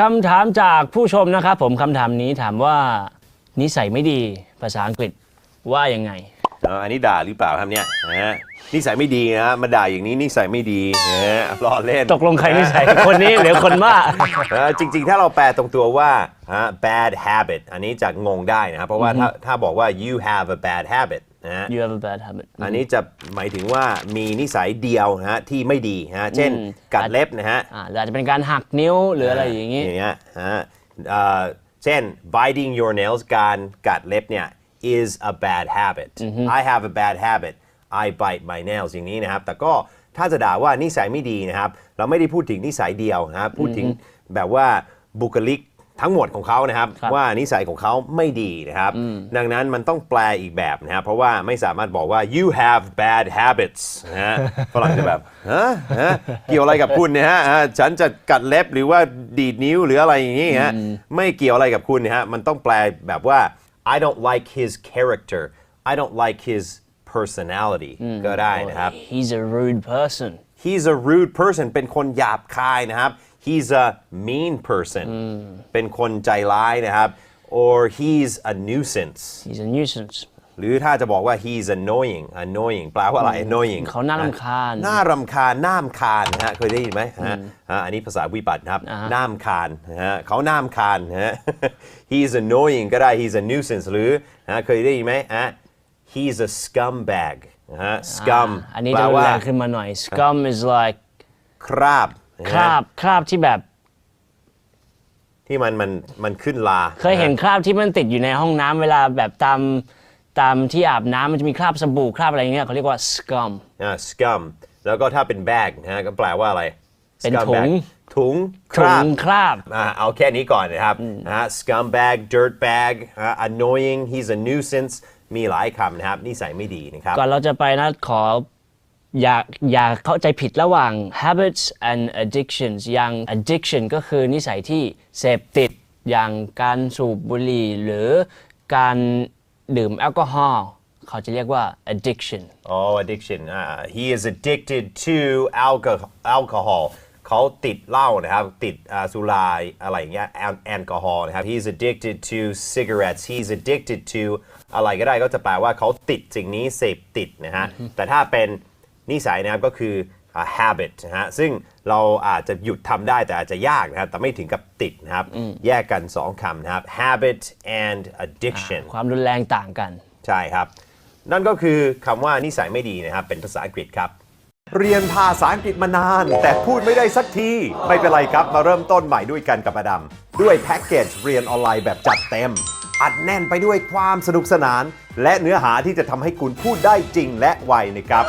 คำถามจากผู้ชมนะครับผมคำถามนี้ถามว่า นิสัยไม่ดีภาษาอังกฤษว่ายังไง เอ่ออันนี้ด่าหรือเปล่าครับเนี่ยนะฮะนิสัยไม่ดีนะมาด่าอย่างนี้นิสัยไม่ดีนะฮะล้อเล่นตกลงใครนิสัย คนนี้หรือคนว่า เออจริงๆ ถ้าเราแปลตรงตัวว่าฮะ bad habit อันนี้จะงงได้นะครับเพราะว่าถ้าถ้าบอกว่า you have a bad habit นะฮะ you have a bad habit อันนี้จะหมายถึงว่ามีนิสัยเดียวนะฮะที่ไม่ดีนะฮะเช่นอืมกัดเล็บนะฮะอ่าหรืออาจจะเป็นการหักนิ้วหรืออะไรอย่างนี้อย่างเงี้ยฮะเอ่อเช่น biting your nails การกัดเล็บเนี่ย is a bad habit I have a bad habit I bite my nails อย่างนี้นะครับ แต่ก็ถ้าจะด่าว่านิสัยไม่ดีนะครับ เราไม่ได้พูดถึงนิสัยเดียวนะครับ พูดถึงแบบว่าบุคลิก ทั้งหมดของเขานะครับ ครับว่านิสัยของเขาไม่ดีนะครับดังนั้นมันต้องแปลอีกแบบนะครับ เพราะว่าไม่สามารถบอกว่า you have bad habits นะฮะฝรั่งจะแบบฮะฮะเกี่ยวอะไรกับคุณเนี่ยฮะอ่าฉันจะกัดเล็บหรือว่าดีดนิ้วหรืออะไรอย่างนี้ฮะไม่เกี่ยวอะไรกับคุณนะฮะมันต้องแปลแบบว่า I don't like his character I don't like his personality ก็ได้นะครับ he's a rude person he's a rude person เป็นคนหยาบคายนะครับ he's a mean person เป็นคนใจร้ายนะครับ or he's a nuisance he's a nuisance หรือถ้าจะบอกว่า he's annoying annoying แปลว่าอะไร annoying เขาน่ารำคาญ น่ารำคาญ น่ามคาญนะฮะ เคยได้ยินไหมฮะฮะอันนี้ภาษาวิบัตินะครับ น่ามคาญนะฮะเขาน่ามคาญนะฮะ he's annoying ก็ได้ he's a nuisance หรือนะฮะเคยได้ยินไหมฮะ he's a scumbag นะฮะ scum อันนี้แปจะลรุนว่าแรงขึ้นมาหน่อย scum is like คราบนะ คฮะราบคราบที่แบบ ที่มันมันมันขึ้นลาเคยเห็นคราบที่มันติดอยู่ในห้องน้ำเวลาแบบตามตามที่อาบน้ำมันจะมีคราบสบู่คราบอะไรอย่างเงี้ยเขาเรียกว่า scum อ่า scum แล้วก็ถ้าเป็น bag นะฮะก็แปลว่าอะไร เป็น Scumbag ถุงคถุรางบ คราบ อ่าเอาแค่นี้ก่อนนะครับนะฮะ scumbag dirtbag อ่า annoying he's a nuisance มีหลายคำนะครับนิสัยไม่ดีนะครับ ก่อนเราจะไปนะขอ อย่าอย่าเข้าใจผิดระหว่าง habits and addictions อย่าง addiction ก็คือนิสัยที่เสพติดอย่างการสูบบุหรี่หรือการดื่มแอลกอฮอล์เขาจะเรียกว่า addiction oh addiction อ่า he is addicted to alcohol alcohol เขาติดเหล้านะครับ ติดอ่สุราอะไรอย่างเงี้ยแอลแอลกอฮอล์นะครับ he's addicted to cigarettes he's addicted to อะไรก็ได้ก็จะแปลว่าเขาติดสิ่งนี้เสพติดนะฮะแต่ถ้าเป็น นิสัยนะครับก็คืออ่า habit นะฮะซึ่งเราอาจจะหยุดทำได้แต่อาจจะยากนะครับแต่ไม่ถึงกับติดนะครับ แยกกัน 2คำนะครับ habit and addiction ความรุนแรงต่างกัน ใช่ครับ นั่นก็คือคำว่านิสัยไม่ดีนะครับ เป็นภาษาอังกฤษครับ เรียนภาษาอังกฤษมานาน แต่พูดไม่ได้สักที ไม่เป็นไรครับ มาเริ่มต้นใหม่ด้วยกันกับอดัมด้วยแพ็กเกจเรียนออนไลน์แบบจัดเต็ม อัดแน่นไปด้วยความสนุกสนาน และเนื้อหาที่จะทำให้คุณพูดได้จริงและไวนะครับ